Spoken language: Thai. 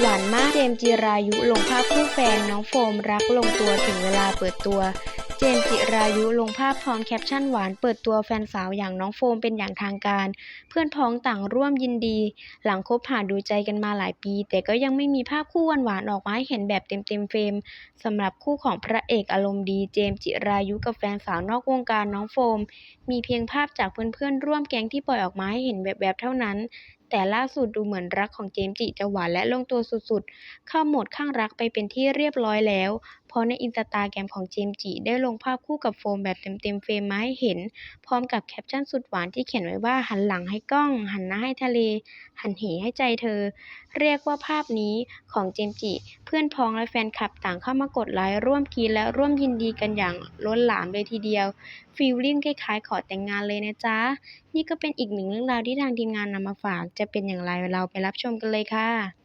หวานมากเจมส์จิรายุลงภาพคู่แฟนน้องโฟมรักลงตัวถึงเวลาเปิดตัว เจมส์จิรายุลงภาพพร้อมแคปชั่นหวานเปิดตัวแฟนสาวอย่างน้องโฟมเป็นอย่างทางการ เพื่อนพ้องต่างร่วมยินดี หลังคบหาดูใจกันมาหลายปี แต่ก็ยังไม่มีภาพคู่หวานๆออกมาให้เห็นแบบเต็มๆเฟรมสำหรับคู่ของพระเอกอารมณ์ดี เจมส์จิรายุกับแฟนสาวนอกวงการน้องโฟม มีเพียงภาพจากเพื่อนๆร่วมแก๊งที่ปล่อยออกมาให้เห็นแวบๆเท่านั้น แต่ล่าสุดดูเหมือนรักของเจมส์จิจะหวานและลงตัวสุด ๆ เข้าโหมดข้างรักไปเป็นที่เรียบร้อยแล้ว พราะในอินสตาแกรมของเจมส์จิได้ลงภาพคู่กับโฟมแบบเต็มๆเฟรมมาให้เห็น พร้อมกับแคปชั่นสุดหวานที่เขียนไว้ว่าหันหลังให้กล้อง หันหน้าให้ทะเล หันเหให้ใจเธอ เรียกว่าภาพนี้ของเจมส์จิ เพื่อนพ้องและแฟนคลับต่างเข้ามากดไลค์ร่วมกีและร่วมยินดีกันอย่างล้นหลามเลยทีเดียวฟีลลิ่งคล้ายๆขอแต่งงานเลยนะจ๊ะ นี่ก็เป็นอีกหนึ่งเรื่องราวที่ทางทีมงานนำมาฝาก จะเป็นอย่างไรเราไปรับชมกันเลยค่ะ